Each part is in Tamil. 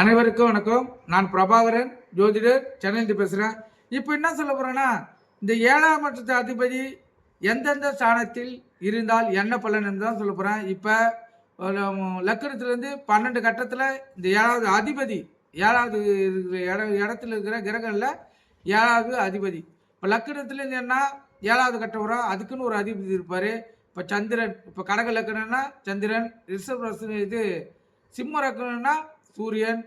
அனைவருக்கும் வணக்கம். நான் பிரபாகரன் ஜோதிடர் சென்னையிலிருந்து பேசுகிறேன் இப்போ என்ன சொல்ல போகிறேன்னா இந்த ஏழாம் நட்சத்திர அதிபதி எந்தெந்த ஸ்தானத்தில் இருந்தால் என்ன பலன் என்று தான் சொல்ல போகிறேன் இப்போ லக்கணத்துலேருந்து பன்னெண்டு கட்டத்தில் இந்த ஏழாவது அதிபதி ஏழாவது இருக்கிற இட இடத்துல இருக்கிற கிரகங்களில் ஏழாவது அதிபதி. இப்போ லக்கணத்துலேருந்து என்ன ஏழாவது கட்டம் வரும் அதுக்குன்னு ஒரு அதிபதி இருப்பார். இப்போ சந்திரன் இப்போ கடக லக்கணம்னா சந்திரன் ரிஷப் ராசி இது சிம்ம லக்கணம்னா சூரியன்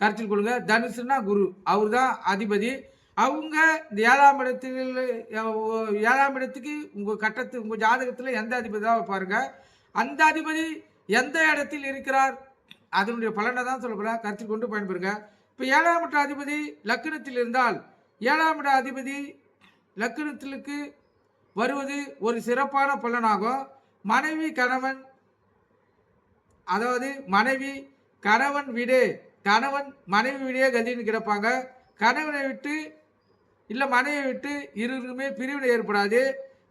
கருத்தில் கொள்ளுங்க. தனுசுனா குரு. அவர் தான் அதிபதி. அவங்க இந்த ஏழாம் இடத்தில் ஏழாம் இடத்துக்கு உங்கள் கட்டத்து உங்கள் ஜாதகத்தில் எந்த அதிபதி தான் அந்த அதிபதி எந்த இடத்தில் இருக்கிறார்? அதனுடைய பலனை தான் சொல்ல கருத்தில் கொண்டு பயன்பெறுங்க. இப்போ ஏழாம் இட அதிபதி லக்கணத்தில் இருந்தால் ஏழாம் இட அதிபதி லக்கணத்திலுக்கு வருவது ஒரு சிறப்பான பலனாகும். மனைவி கணவன் அதாவது மனைவி கணவன் வீடு கணவன் மனைவி கதின்னு கிடப்பாங்க. கணவனை விட்டு இல்லை மனைவியை விட்டு இருவருக்குமே பிரிவினை ஏற்படாது.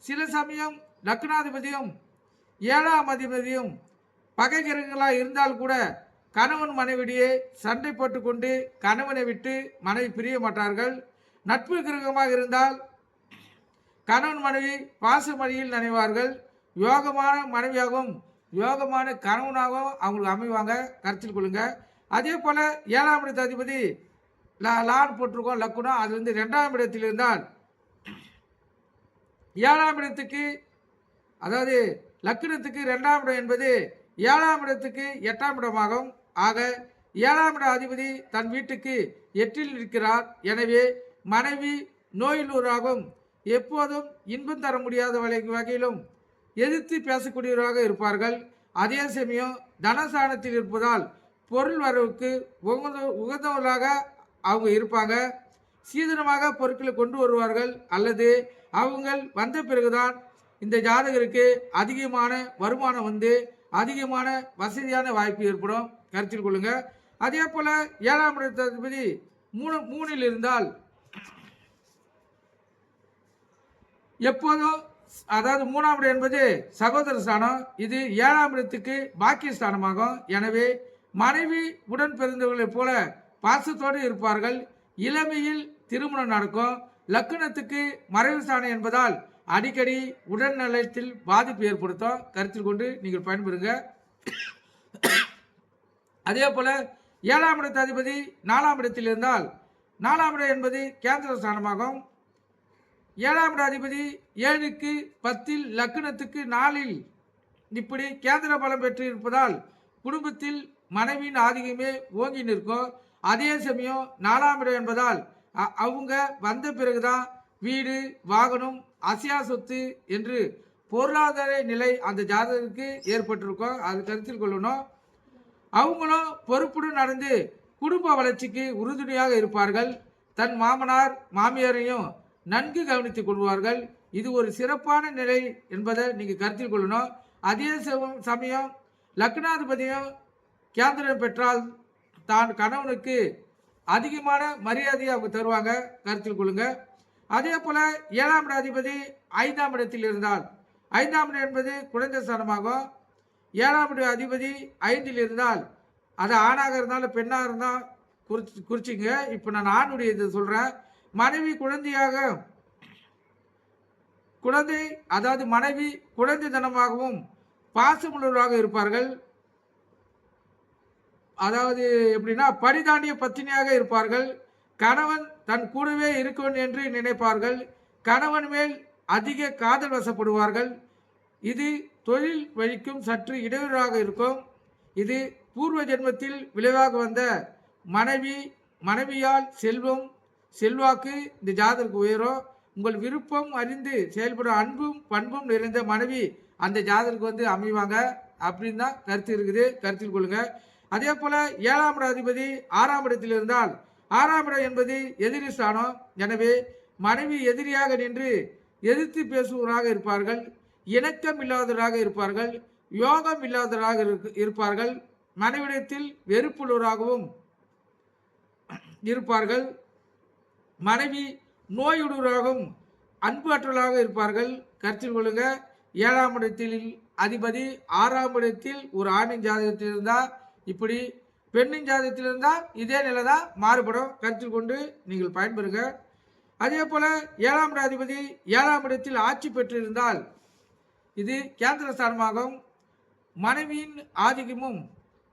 சில சமயம் லக்னாதிபதியும் ஏழாம் அதிபதியும் பகை கிரகங்களாக இருந்தால் கூட கணவன் மனைவிடையே சண்டை போட்டுக்கொண்டு கணவனை விட்டு மனைவி பிரிய மாட்டார்கள். நட்பு கிரகமாக இருந்தால் கணவன் மனைவி பாசமணியில் நினைவார்கள். யோகமான மனைவியாகவும் யோகமான கணவனாகவும் அவங்களுக்கு அமைவாங்க. கருத்தில் கொள்ளுங்கள் அதே போல் ஏழாம் இடத்து அதிபதி லா லான் போட்டிருக்கோம் லக்குனம் அது வந்து ரெண்டாம் இடத்தில் இருந்தால் ஏழாம் இடத்துக்கு அதாவது லக்குனத்துக்கு ரெண்டாம் இடம் என்பது ஏழாம் இடத்துக்கு எட்டாம் இடமாகும் ஆக ஏழாம் இட அதிபதி தன் வீட்டுக்கு எட்டில் இருக்கிறார். எனவே மனைவி நோயிலூராகவும் எப்போதும் இன்பம் தர முடியாத வகையிலும் எதிர்த்து பேசக்கூடியவராக இருப்பார்கள். அதே சமயம் தனசானத்தில் இருப்பதால் பொருள் வரவுக்கு உகந்த உகந்தவர்களாக அவங்க இருப்பாங்க. சீதனமாக பொருட்களை கொண்டு வருவார்கள். அல்லது அவங்கள் வந்த பிறகுதான் இந்த ஜாதகருக்கு அதிகமான வருமானம் வந்து அதிகமான வசதியான வாய்ப்பு ஏற்படும். கருத்தில் கொள்ளுங்க. அதே போல் ஏழாம் இடத்ததிபதி மூணு மூணில் இருந்தால் எப்போதும் அதாவது மூணாம் இடம் என்பது சகோதர ஸ்தானம். இது ஏழாம் இடத்துக்கு பாக்கிய ஸ்தானமாகும் எனவே மனைவி உடன் பிறந்தவர்களைப் போல பாசத்தோடு இருப்பார்கள். இளமையில் திருமணம் நடக்கும். லக்கணத்துக்கு மறைவு ஸ்தானம் என்பதால் அடிக்கடி உடல்நலத்தில் பாதிப்பு ஏற்படுத்தும். கருத்தில் கொண்டு நீங்கள் பயன்பெறுங்க. அதே போல ஏழாம் இடத்து அதிபதி நாலாம் இடத்தில் இருந்தால் நாலாம் இடம் என்பது கேந்திர ஸ்தானமாகும். ஏழாம் இட அதிபதி ஏழுக்கு பத்தில் லக்னத்துக்கு நாலில் இப்படி கேந்திர பலம் பெற்று இருப்பதால் குடும்பத்தில் மனைவியின் ஆதிக்கமே ஓங்கி நிற்கும். அதே சமயம் நாலாம் இடம் என்பதால் அவங்க வந்த பிறகுதான் வீடு வாகனம் அசியா சொத்து என்று பொருளாதார நிலை அந்த ஜாதகத்துக்கு ஏற்பட்டிருக்கும். அது கருத்தில் கொள்ளணும். அவங்களும் பொறுப்புடன் நடந்து குடும்ப வளர்ச்சிக்கு உறுதுணையாக இருப்பார்கள். தன் மாமனார் மாமியாரையும் நன்கு கவனித்துக் கொள்வார்கள். இது ஒரு சிறப்பான நிலை என்பதை நீங்கள் கருத்தில் கொள்ளணும். அதே சமயம் லக்னாதிபதியும் கேந்திரம் பெற்றால் தான் கணவனுக்கு அதிகமான மரியாதையை அவங்க தருவாங்க. கருத்தில் கொள்ளுங்க. அதே போல் ஏழாம் இட அதிபதி ஐந்தாம் இடத்தில் இருந்தால் ஐந்தாம் இடம் என்பது குழந்தை ஸ்தானமாகும். ஏழாம் இட அதிபதி ஐந்தில் இருந்தால் அது ஆணாக இருந்தாலும் பெண்ணாக இருந்தால் குறிச்சு குறிச்சிங்க. இப்போ நான் ஆணுடைய இதை சொல்கிறேன் மனைவி குழந்தையாக குழந்தை அதாவது மனைவி குழந்தை தனமாகவும் பாசமுள்ளவராக இருப்பார்கள். அதாவது எப்படின்னா படிதாண்டிய பத்தினியாக இருப்பார்கள். கணவன் தன் கூடவே இருக்கவன் என்று நினைப்பார்கள். கணவன் மேல் அதிக காதல் வசப்படுவார்கள். இது தொழில் வழிக்கும் சற்று இடையூறாக இருக்கும். இது பூர்வ ஜென்மத்தில் விளைவாக வந்த மனைவி மனைவியால் செல்வம் செல்வாக்கு இந்த ஜாதகருக்கு உயரும் உங்கள் விருப்பம் அறிந்து செயல்படும் அன்பும் பண்பும் நிறைந்த மனைவி அந்த ஜாதகருக்கு வந்து அமைவாங்க. அப்படின்னு தான் கருத்து இருக்குது. கருத்தில் கொள்ளுங்கள் அதே போல ஏழாம் இட அதிபதி ஆறாம் இடத்தில் இருந்தால் ஆறாம் இடம் என்பது எதிரி ஸ்தானம். எனவே மனைவி எதிரியாக நின்று எதிர்த்து பேசுவராக இருப்பார்கள் இணக்கம் இல்லாதவராக இருப்பார்கள் யோகம் இல்லாதவராக இருப்பார்கள் மனைவிடத்தில் வெறுப்புள்ளவராகவும் இருப்பார்கள் மனைவி நோயுடராகவும் அன்பு அற்றலாக இருப்பார்கள். கருத்தில் கொள்ளுங்க ஏழாம் இடத்தில் அதிபதி ஆறாம் இடத்தில் ஒரு ஆணின் ஜாதகத்தில் இருந்தால் இப்படி பெண்ணின் ஜாதகத்தில் இருந்தால் இதே நிலை தான் மாறுபடும். கருத்தில் கொண்டு நீங்கள் பயன்பெறுங்க. அதே போல் ஏழாம் அதிபதி ஏழாம் இடத்தில் ஆட்சி பெற்றிருந்தால் இது கேந்திர ஸ்தானமாகும் மனைவியின் ஆதிக்கமும்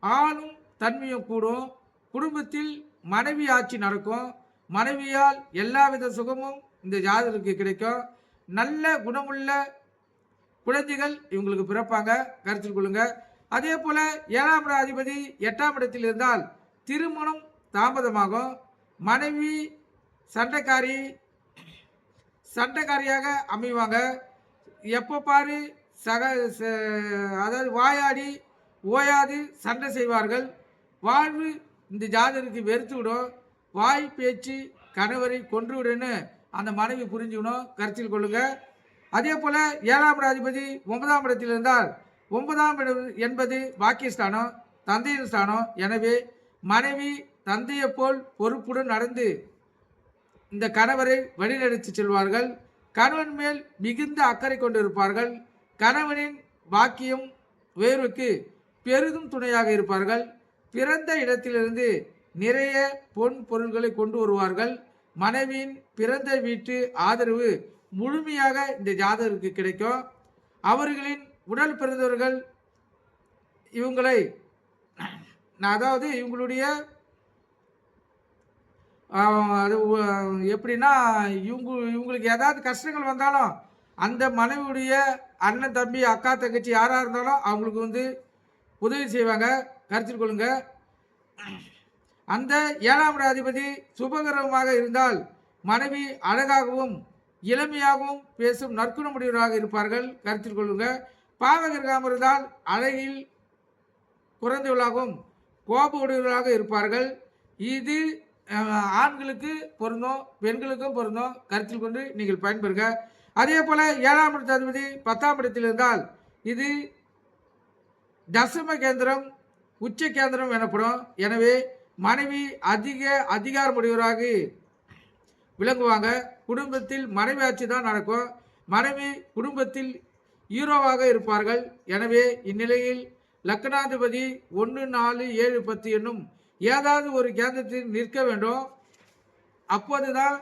ஆணும் தன்மையும் கூடும். குடும்பத்தில் மனைவி ஆட்சி நடக்கும். மனைவியால் எல்லாவித சுகமும் இந்த ஜாதகருக்கு கிடைக்கும். நல்ல குணமுள்ள குழந்தைகள் இவங்களுக்கு பிறப்பாங்க. கருத்தில் கொள்ளுங்கள் அதே போல் ஏழாம் அதிபதி எட்டாம் இடத்தில் இருந்தால் திருமணம் தாமதமாகும். மனைவி சண்டைக்காரி சண்டைக்காரியாக அமைவாங்க. எப்போ பாரு சக ச- அதாவது வாயாடி ஓயாது சண்டை செய்வார்கள். வாழ்வு இந்த ஜாதகருக்கு வெறுத்து விடும். வாய் பேச்சு கணவரை கொன்று விடுன்னு அந்த மனைவி புரிஞ்சுக்கணும். கருத்தில் கொள்ளுங்க. அதே போல் ஏழாம் அதிபதி ஒன்பதாம் இடத்தில் இருந்தால் ஒன்பதாம் இடம் என்பது பாக்கியஸ்தானம் தந்தையின் ஸ்தானம். எனவே மனைவி தந்தையை போல் பொறுப்புடன் நடந்து இந்த கணவரை வழிநடத்தி செல்வார்கள். கணவன் மேல் மிகுந்த அக்கறை கொண்டிருப்பார்கள். கணவனின் பாக்கியம் உயர்வுக்கு பெரிதும் துணையாக இருப்பார்கள். பிறந்த இடத்திலிருந்து நிறைய பொன் பொருள்களை கொண்டு வருவார்கள். மனைவியின் பிறந்த வீட்டு ஆதரவு முழுமையாக இந்த ஜாதகருக்கு கிடைக்கும். அவர்களின் உடல் பிறந்தவர்கள் இவங்களை நான் அதாவது இவங்களுடைய அது எப்படின்னா இவங்க இவங்களுக்கு ஏதாவது கஷ்டங்கள் வந்தாலும் அந்த மனைவியுடைய அண்ணன் தம்பி அக்கா தங்கச்சி யாராக இருந்தாலும் அவங்களுக்கு வந்து உதவி செய்வாங்க. கருத்தில் கொள்ளுங்க. அந்த ஏழாம் அதிபதி சுபகரமாக இருந்தால் மனைவி அழகாகவும் இளமையாகவும் பேசும் நற்குணமுடையவராக இருப்பார்கள். கருத்தில் கொள்ளுங்கள் பாவகர்காமிருந்தால் அழகில் குறைந்தவர்களாகவும் கோப உடையவர்களாக இருப்பார்கள். இது ஆண்களுக்கு பொருந்தும் பெண்களுக்கும் பொருந்தும் கருத்தில் கொண்டு நீங்கள் பயன்பெறுங்க அதே போல் ஏழாம் இடத்து அதிபதி பத்தாம் இடத்தில் இருந்தால் இது தசம கேந்திரம் உச்ச கேந்திரம் எனப்படும். எனவே மனைவி அதிக அதிகாரமுடையவராக விளங்குவாங்க. குடும்பத்தில் மனைவி ஆட்சி தான் நடக்கும். மனைவி குடும்பத்தில் ஹீரோவாக இருப்பார்கள். எனவே இந்நிலையில் லக்னாதிபதி ஒன்று நாலு ஏழு பத்து என்னும் ஏதாவது ஒரு கேந்திரத்தில் நிற்க வேண்டும் அப்போதுதான்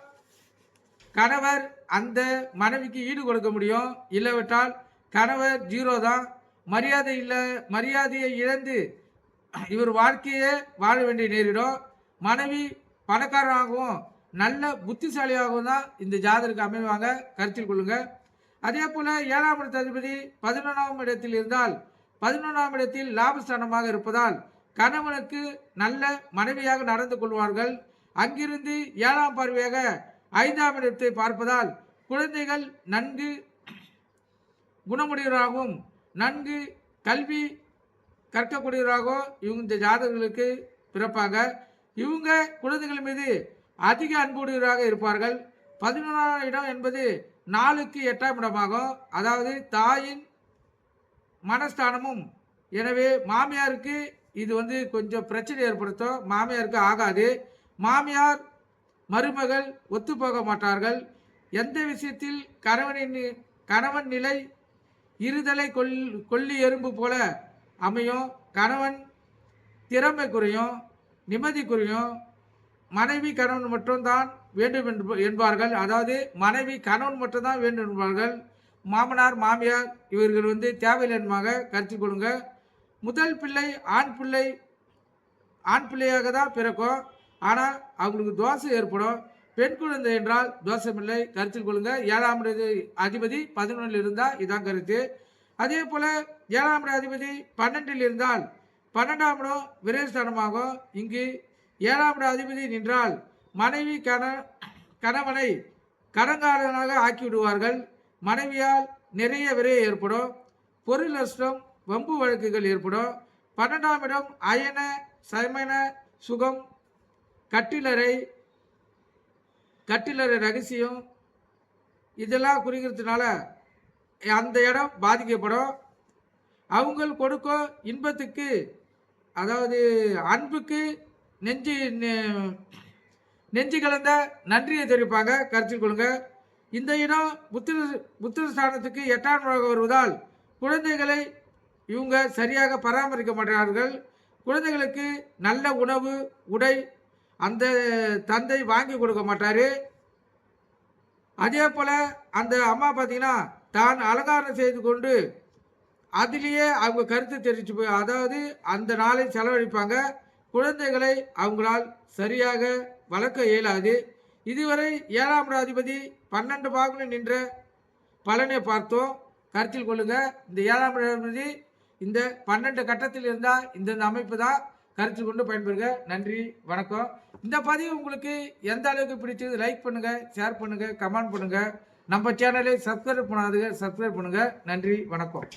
கணவர் அந்த மனைவிக்கு ஈடு கொடுக்க முடியும். இல்லவிட்டால் கணவர் ஜீரோ தான். மரியாதை இல்லை மரியாதையை இழந்து இவர் வாழ்க்கையே வாழ வேண்டிய நேரிடும் மனைவி பணக்காரனாகவும் நல்ல புத்திசாலியாகவும் தான் இந்த ஜாதருக்கு அமைவாங்க. கருத்தில் கொள்ளுங்கள். அதே போல ஏழாம் இடத்து அதிபதி பதினொன்றாம் இடத்தில் இருந்தால் பதினொன்றாம் இடத்தில் லாபஸ்தானமாக இருப்பதால் கணவனுக்கு நல்ல மனைவியாக நடந்து கொள்வார்கள். அங்கிருந்து ஏழாம் பார்வையாக ஐந்தாம் இடத்தை பார்ப்பதால் குழந்தைகள் நன்கு குணமுடையவராகவும் நன்கு கல்வி கற்கக்கூடியவராகவும் இவங்க இந்த ஜாதகர்களுக்கு பிறப்பாங்க இவங்க குழந்தைகள் மீது அதிக அன்புடையவராக இருப்பார்கள். பதினொன்றாம் இடம் என்பது நாளுக்கு எட்டாம் இடமாகும். அதாவது தாயின் மனஸ்தானமும். எனவே மாமியாருக்கு இது வந்து கொஞ்சம் பிரச்சனை ஏற்படுத்தும். மாமியாருக்கு ஆகாது. மாமியார் மருமகள் ஒத்துப்போக மாட்டார்கள். எந்த விஷயத்தில் கணவனின் கணவன் நிலை இருதலை கொல் கொல்லி எறும்பு போல அமையும். கணவன் திறமை குறையும் நிம்மதி குறையும். மனைவி கணவன் மட்டும்தான் வேண்டும் என்ப- என்பார்கள். அதாவது மனைவி கணவன் மட்டும்தான் வேண்டும் என்பார்கள். மாமனார் மாமியார் இவர்கள் வந்து தேவையில்லை என்பதாக கருத்தில் கொள்ளுங்க முதல் பிள்ளை ஆண் பிள்ளை ஆண் பிள்ளையாக தான் பிறக்கும். ஆனால் அவங்களுக்கு தோஷம் ஏற்படும். பெண் குழந்தை என்றால் தோஷமில்லை கருத்தில் கொள்ளுங்க ஏழாம் அதிபதி பதினொன்றில் இருந்தால் இதான் கருத்து. அதே போல் ஏழாம் அதிபதி பன்னெண்டில் இருந்தால் பன்னெண்டாம் இடம் விரயஸ்தானமாகும். இங்கு ஏழாம் அதிபதி நின்றால் மனைவி கண கணவனை கடங்காரனாக ஆக்கிவிடுவார்கள். மனைவியால் நிறைய விரை ஏற்படும். பொருள் நஷ்டம் வம்பு வழக்குகள் ஏற்படும். பன்னெண்டாம் இடம் அயன சமண சுகம் கட்டிலறை கட்டிலறை ரகசியம் இதெல்லாம் குறிக்கிறதுனால அந்த இடம் பாதிக்கப்படும். அவங்க கொடுக்கும் இன்பத்துக்கு அதாவது அன்புக்கு நெஞ்சு நெ- நெஞ்சு கலந்த நன்றியை தெரிவிப்பாங்க. கருத்தில் கொள்ளுங்க. இந்த இடம் புத்திர புத்திர ஸ்தானத்துக்கு எட்டாம் இடமாக வருவதால் குழந்தைகளை இவங்க சரியாக பராமரிக்க மாட்டார்கள். குழந்தைகளுக்கு நல்ல உணவு உடை அந்த தந்தை வாங்கி கொடுக்க மாட்டார். அதே போல் அந்த அம்மா பார்த்தீங்கன்னா தான் அலங்காரம் செய்து கொண்டு அதிலேயே அவங்க கருத்து தெரிவிச்சு போய் அதாவது அந்த நாளை செலவழிப்பாங்க. குழந்தைகளை அவங்களால் சரியாக வளர்க்க இயலாது. இதுவரை ஏழாம் இட அதிபதி பன்னெண்டு பாகங்கள் நின்ற பலனை பார்த்தோம். கருத்தில் கொள்ளுங்க. இந்த ஏழாம் இட அதிபதி இந்த பன்னெண்டு கட்டத்தில் இருந்தால் இந்தந்த அமைப்பு தான் கருத்தில் கொண்டு பயன்பெறுங்க நன்றி வணக்கம். இந்த பதிவு உங்களுக்கு எந்த அளவுக்கு பிடிச்சது லைக் பண்ணுங்கள் ஷேர் பண்ணுங்கள் கமெண்ட் பண்ணுங்கள் நம்ம சேனலை சப்ஸ்கிரைப் பண்ணாதுங்க சப்ஸ்கிரைப் பண்ணுங்கள் நன்றி வணக்கம்.